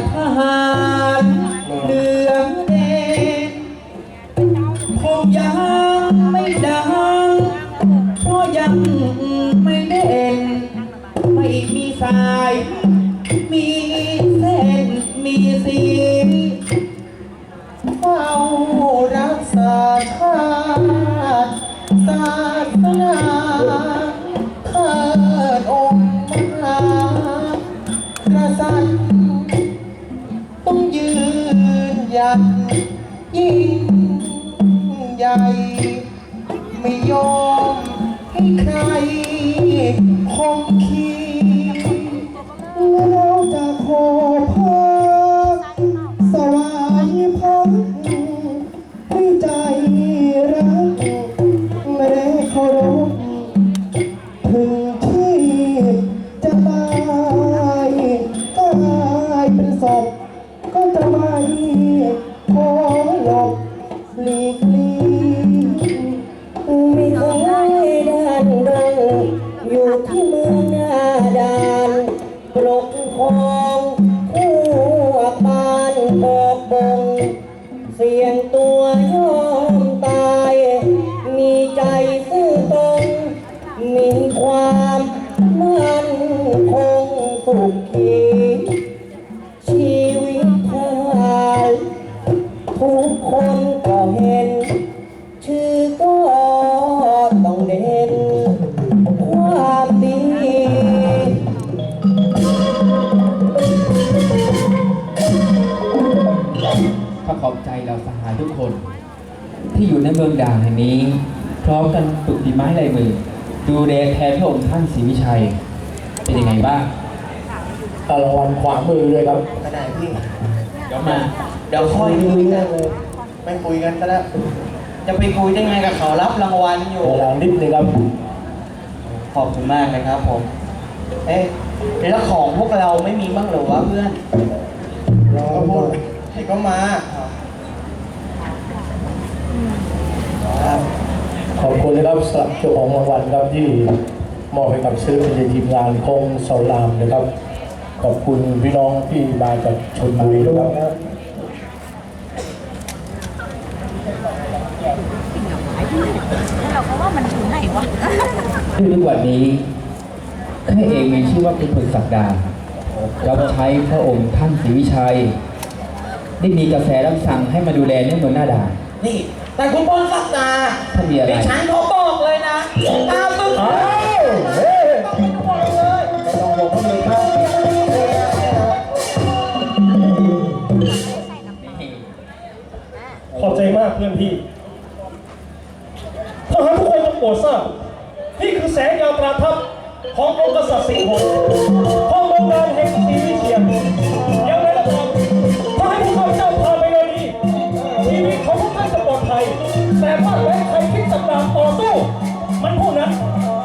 ว่าทหารเหลืองแดงคงยังไม่ดังเพราะยังไม่เด่น ไม่มีสาย มีเส้น มีสีเฝ้ารักษาชาติศาสนาเทิดองค์มหากษัตริย์ นหยัดยิ่งใหญ่ไม่ยอม ที่เมืองหน้าด่านปกครองคู่บ้านบอกบง เสียงตัวยอมตาย มีใจซื่อตรง มีความมั่นคงสุขี ทุกคน ที่อยู่ในเมืองด่านแห่งนี้ พร้อมกันฝึกฝีไม้ลายมือ ดูแลแทนพระองค์ท่านศรีวิชัย เป็นยังไงบ้างตารางวัลขวามือเลยครับก็ได้พี่เดี๋ยวมา เดี๋ยวค่อยคุยกันไม่คุยกันก็ได้จะไปคุยได้ไงกับเขารับรางวัลอยู่เวลานิดนึงครับ ขอบคุณมากเลยครับผม เอ๊ะแล้วของพวกเราไม่มีบ้างเหรอวะเพื่อนเราก็พูดให้เขามา ขอบ คุณนะครับสำหรับเจ้าของรางวัลครับที่มอบให้กับศิลปินทีมงานคงเสารามนะครับ ขอบคุณพี่น้องที่มาจากชนบุรีนะครับเราก็ว่ามันถึงไหนวะด้วยทุกวันนี้ข้าเองมีชื่อว่าเป็นผลศักดารับใช้พระองค์ท่านศรีวิชัย ได้มีกาแฟรับสั่งให้มาดูแลในเมืองหน้าด่านนี่ แต่คุณพลศักดาท่านมีอะไรดิฉันาเพื่อนพี่ทหารทุกคนต้องโปรดทราบนี่คือแสงยาวตราทัพขององค์กษัตริย์สิงห์หงของโบราณแห่งศรีวิเชียรยังไงละครับถ้าให้พวกข้าเจ้าพาไปเลยดีชีวิตของพวกท่านจะปลอดภัยแต่ถ้าแม้ใครคิดจะตามต่อสู้มันพวกนั้น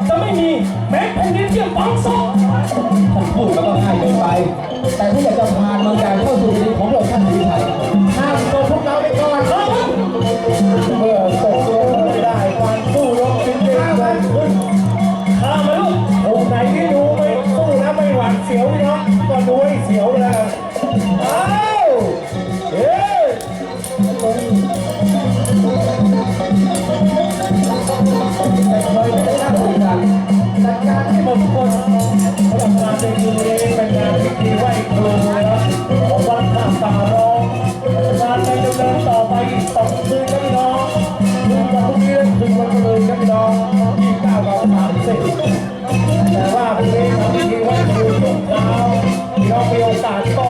จะไม่มีแม้แผ่นดินที่ฝังศพท่านพูดมันก็ง่ายเกินไป แต่ถ้าอยากจะพาเมืองการเข้าสู่ เสียวแล้วอ้าวเฮ้แต่เคยไม่ได้นั่งคุยกันจัดการให้หมดทุกคนสำหรับงานในคืนนี้